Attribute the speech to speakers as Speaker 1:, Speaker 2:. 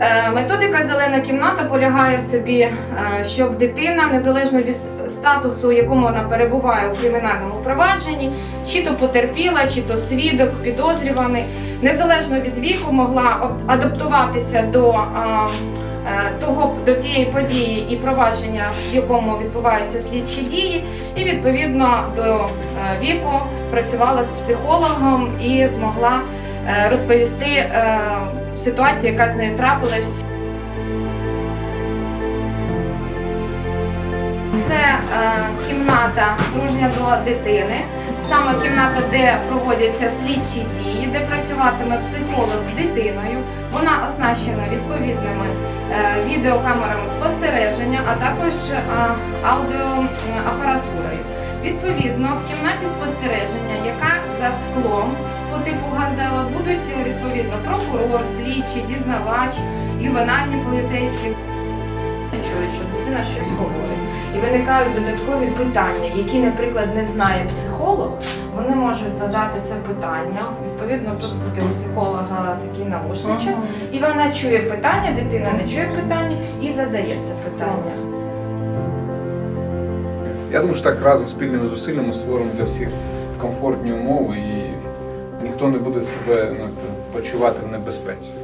Speaker 1: Е, Методика зелена кімната полягає в собі, е, щоб дитина, незалежно від статусу, якому вона перебуває у кримінальному провадженні, чи то потерпіла, чи то свідок, підозрюваний, незалежно від віку, могла адаптуватися до е, того до тієї події і провадження, в якому відбуваються слідчі дії, і відповідно до віку працювала з психологом і змогла розповісти е, ситуацію, яка з нею трапилась. Це е, кімната дружня до дитини, саме кімната, де проводяться слідчі дії, де працюватиме психолог з дитиною. Вона оснащена відповідними е, відеокамерами спостереження, а також е, аудіоапаратурою. Відповідно, в кімнаті спостереження, яка за склом по типу газела, будуть відповідно прокурор, слідчий, дізнавач, ювенальні поліцейські. Чують, що дитина щось говорить. І виникають додаткові питання, які, наприклад, не знає психолог, вони можуть задати це питання. Відповідно, тут буде у психолога такий наушничок, і вона чує питання, дитина не чує питання і задає це питання.
Speaker 2: Я думаю, що так разом спільними зусиллями створимо для всіх комфортні умови і ніхто не буде себе ну, почувати в небезпеці.